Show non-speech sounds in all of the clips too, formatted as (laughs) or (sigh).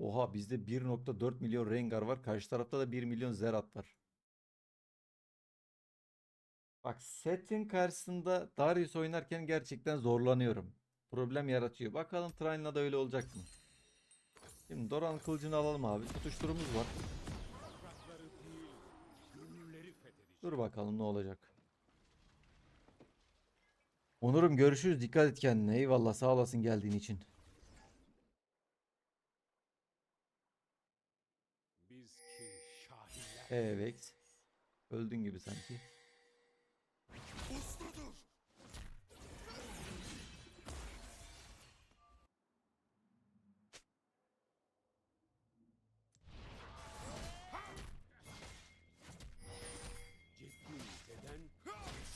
Oha bizde 1.4 milyon Rengar var. Karşı tarafta da 1 milyon Zerat var. Bak setin karşısında Darius oynarken gerçekten zorlanıyorum. Problem yaratıyor. Bakalım Trine'la da öyle olacak mı? Şimdi Doran kılıcını alalım abi. Tutuşturumuz var. Dur bakalım ne olacak. Onurum görüşürüz. Dikkat et kendine. Eyvallah sağ olasın geldiğin için. Evet. Öldün gibi sanki.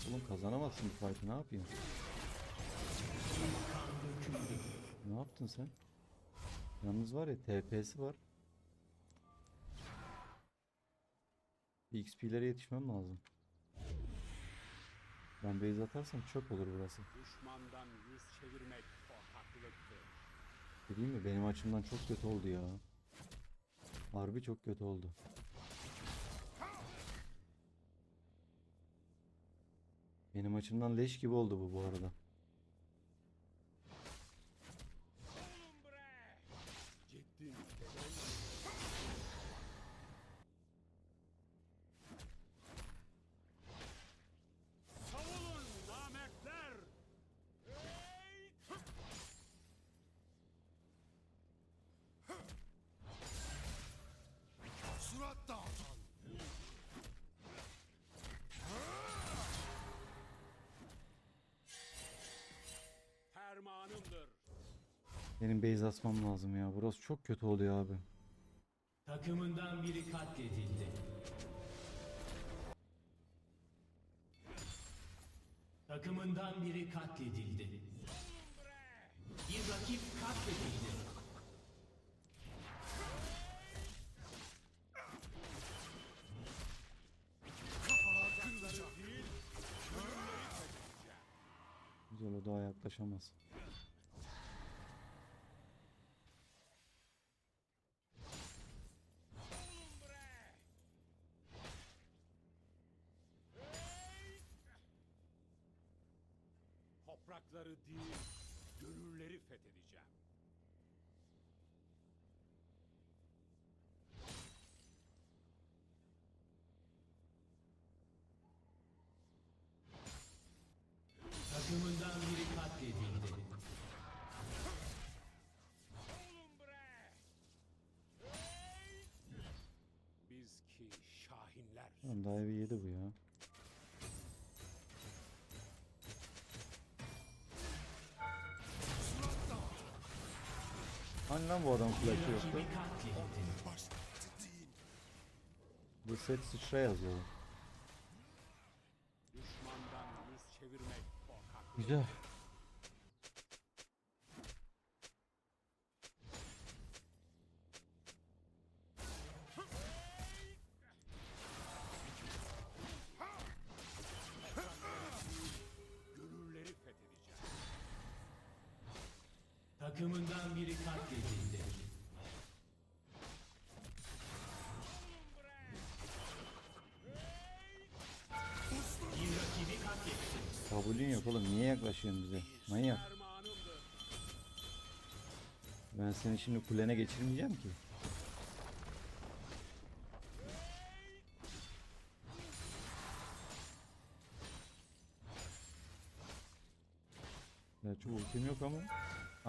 Oğlum kazanamazsın bu fight'ı. Ne yapıyorsun? Ne yaptın sen? Yalnız var ya TP'si var. XP'lere yetişmem lazım. Ben base atarsam çöp olur burası. düşmandan yüz çevirmek korkaklıktır. Dediğim mi benim açımdan çok kötü oldu ya. Harbi çok kötü oldu. Benim açımdan leş gibi oldu bu bu arada. Benim base asmam lazım ya. Burası çok kötü oluyor abi. Takımından biri katledildi. Takımından biri katledildi. Bir rakip katledildi. Güzel o daha yaklaşamaz. Toprakları değil, gönülleri fethedeceğim. Takımından biri katledildi. Oğlum bre! Biz ki şahinler. Lan daha bir yedi bu ya. Hani lan bu adam flash'ı yoktu? Bu set sıçra yazıyor. Güzel. Takımından biri katledildi. Bir rakibi katletti. Kabulün yok oğlum. Niye yaklaşıyorsun bize? Manyak. Ben seni şimdi kulene geçirmeyeceğim ki.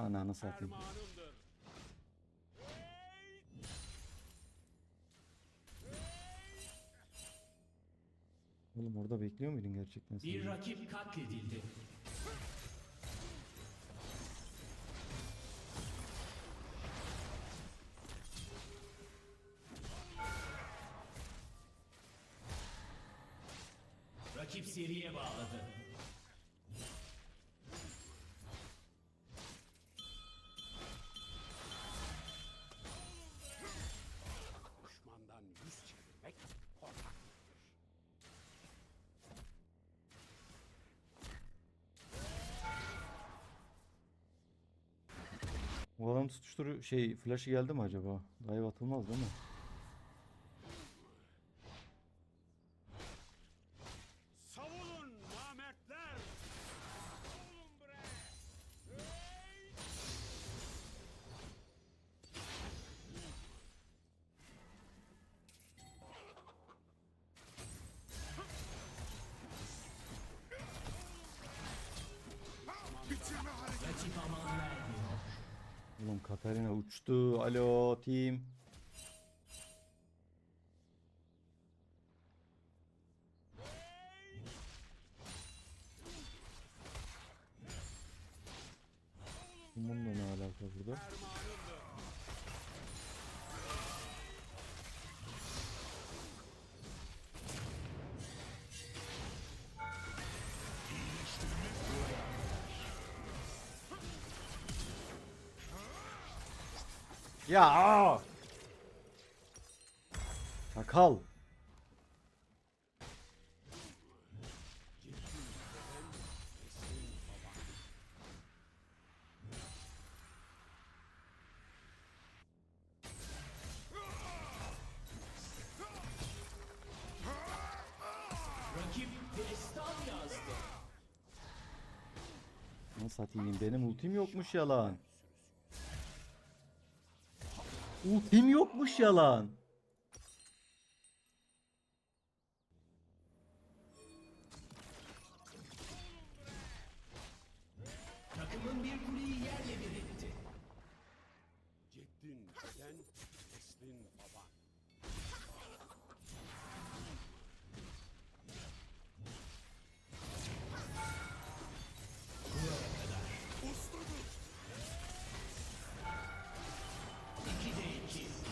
Ananı satayım. Oğlum orada bekliyor muydun gerçekten sen? Bir rakip katledildi. Bu adam tutuşturu şey flash'ı geldi mi acaba? Dive atılmaz değil mi? Oğlum Katarina uçtu. Alo team. Ya! aa! Nasıl satayım? Benim ultim yokmuş yalan. Ultim yokmuş yalan.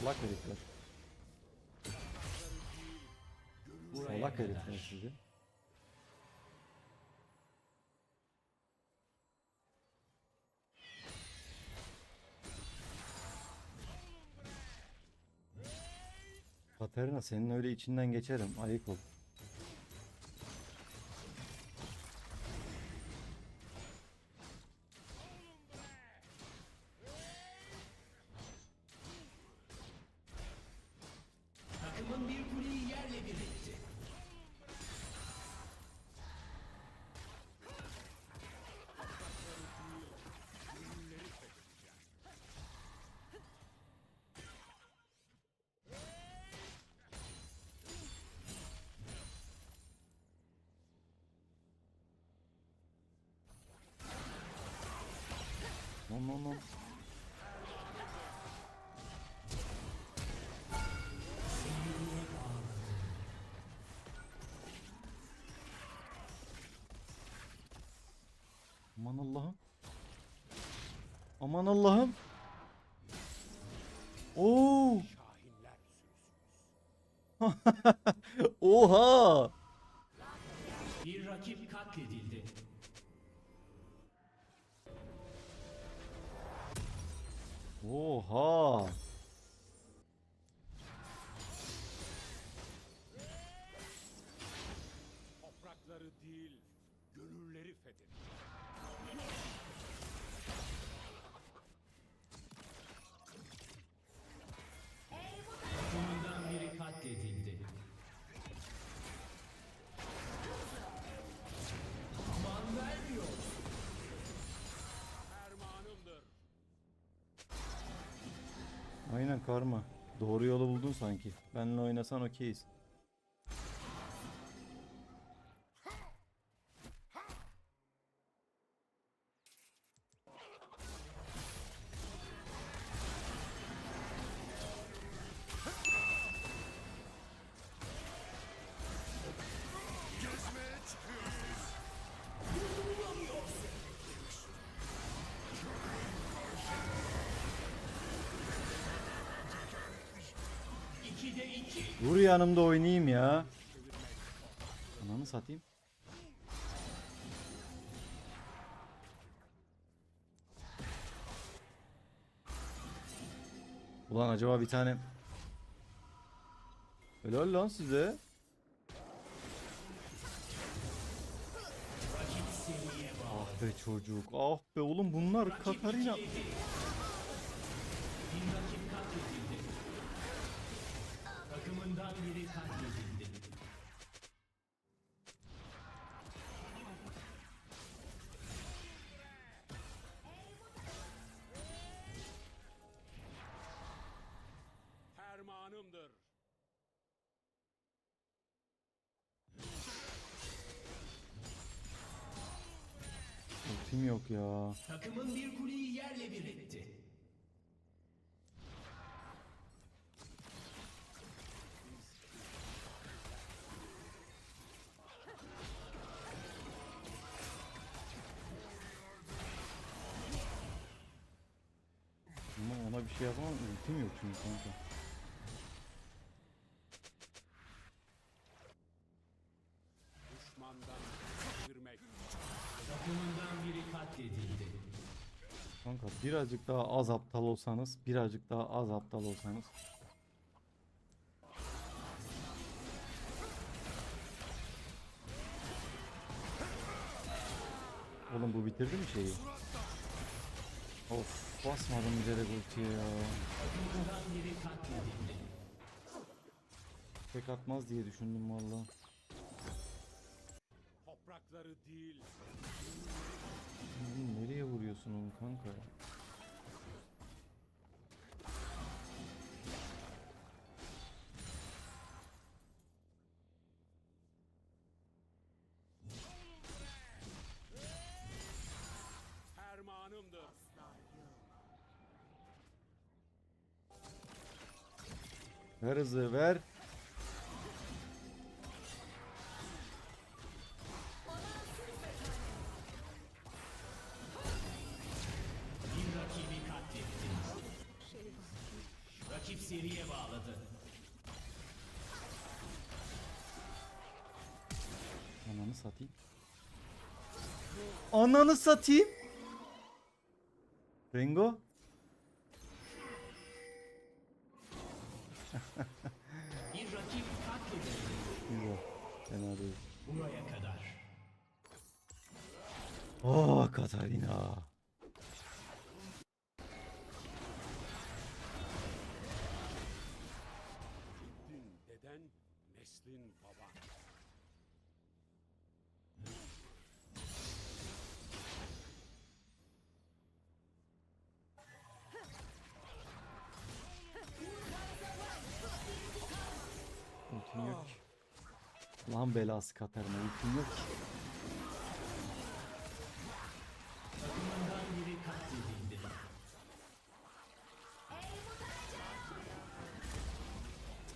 Salak herifler. Salak herifler sizi. Katerina senin öyle içinden geçerim. Ayık ol. Lan. Aman Allah'ım. Aman Allah'ım. Oo! (laughs) Oha! Oha! Toprakları Aynen karma. Doğru yolu buldun sanki. Benle oynasan okeyiz. Yanımda oynayayım ya. Ananı satayım. Ulan acaba bir tane Helal lan size. Ah be çocuk. Ah be oğlum bunlar Katarina. Fermanımdır. Ultim yok ya. Takımın bir kuleyi yerle bir etti. Ama ona bir şey yapamam. Ultim yok çünkü kanka. Düşmandan çevirmek. Takımından biri katledildi. Kanka birazcık daha az aptal olsanız, birazcık daha az aptal olsanız. Oğlum bu bitirdi mi şeyi? Of basmadım bilerek ultiye ya. Tek atmaz diye düşündüm valla. Toprakları değil, Nereye vuruyorsun onu kanka? fermanımdır. Ver hızı ver. Ananı satayım. Ananı satayım. Rengo. (laughs) Bir rakip. Güzel. Fena değil. Buraya kadar. Oh Katarina. Lan belası Katarina ultim yok ki.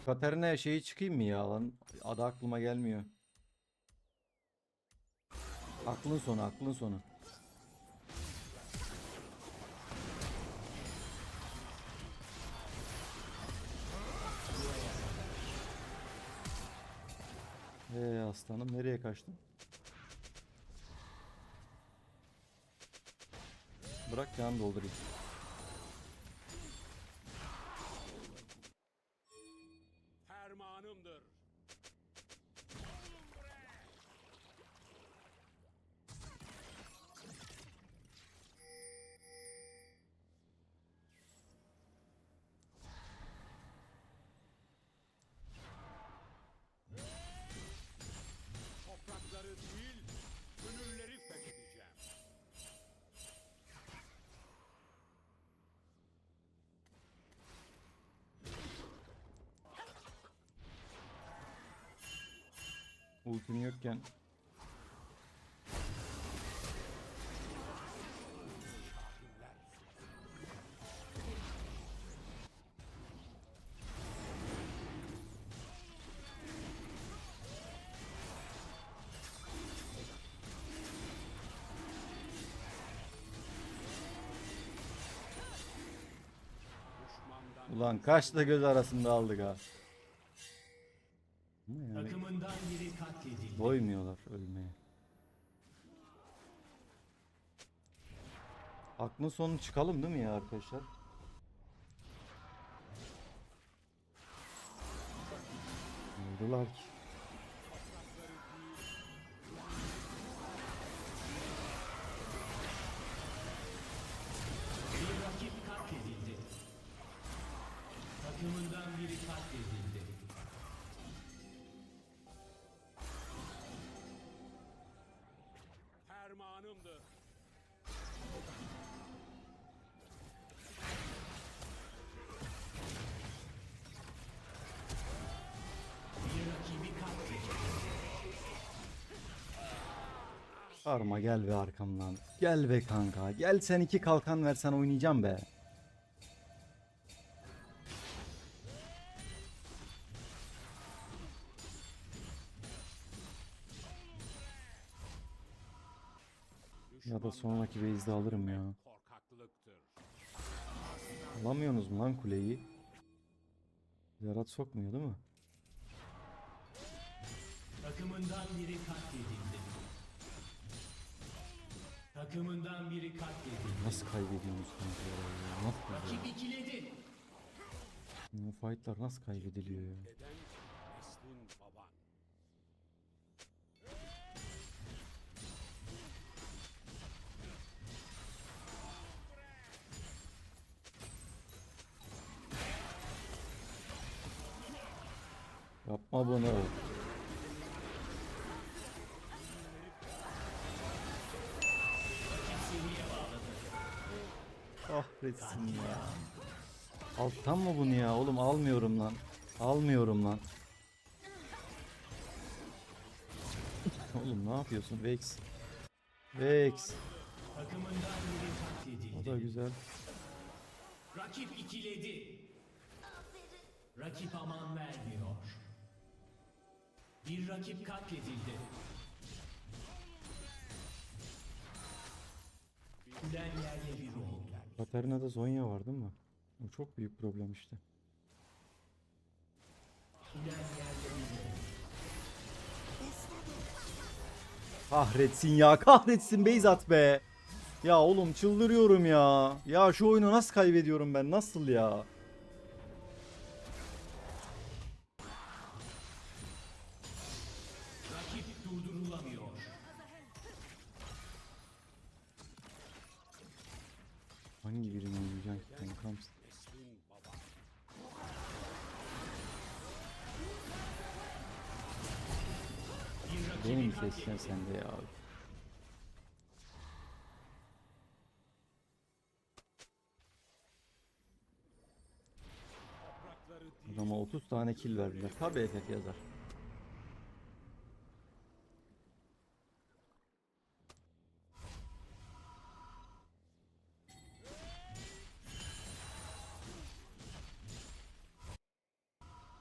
Katarina'ya şeyi çıkayım mı ya lan? Adı aklıma gelmiyor. Aklın sonu aklın sonu. Ee aslanım nereye kaçtın? Bırak can doldurayım. Ultim yokken Ulan kaçla göz arasında aldık ha. Ama yani Takımından biri katledildi. doymuyorlar ölmeye. Aklın sonu çıkalım değil mi ya arkadaşlar? Oldular ki. Bir rakip katledildi. Takımından biri katledildi. alındı. Arma gel be arkamdan. Gel be kanka. Gel sen iki kalkan versen oynayacağım be. Sonraki base'de alırım ya. Alamıyorsunuz mu lan kuleyi? Yarat sokmuyor değil mi? Takımından biri katledildi. Takımından biri katledildi. Nasıl kaybediyorsunuz kanka ya? Nasıl ya? Rakip ikiledi. Bu fightlar nasıl kaybediliyor ya? Yapma bunu. Kahretsin ya. Alttan mı bunu ya? Oğlum almıyorum lan. Almıyorum lan. (laughs) Oğlum ne yapıyorsun Vex? Vex. O da güzel. Rakip ikiledi. Rakip aman vermiyor. Bir rakip katledildi. Kulen yerle bir oldu. Katarina'da Zonya var değil mi? O çok büyük problem işte. Kulen yerle bir oldu. Kahretsin ya kahretsin Beyzat be. Ya oğlum çıldırıyorum ya. Ya şu oyunu nasıl kaybediyorum ben nasıl ya? Bir rakibi Beni mi katledildi. seçeceksin sen de ya? Adama 30 tane kill verdiler. Tabi FF yazar.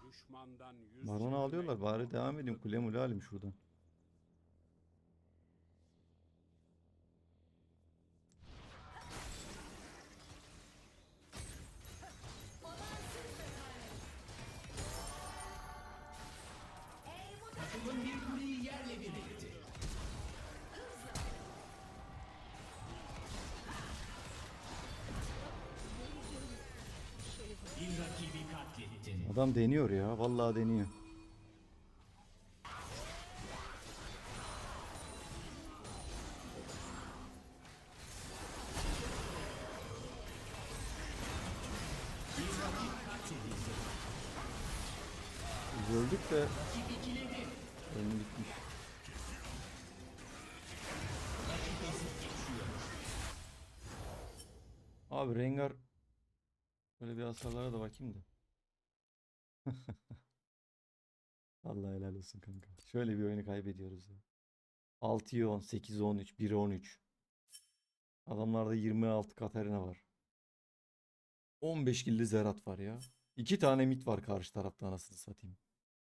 Düşmandan yüz çevirmek alıyorlar bari devam edin kule mule alayım şuradan. Adam deniyor ya vallahi deniyor. Biz öldük de oyun bitmiş. Abi Rengar böyle bir hasarlara da bakayım da. (laughs) Allah helal olsun kanka. Şöyle bir oyunu kaybediyoruz ya. 6'ya 10, 8'e 13, 1'e 13. Adamlarda 26 Katarina var. 15 killi Zerat var ya. 2 tane mit var karşı tarafta anasını satayım.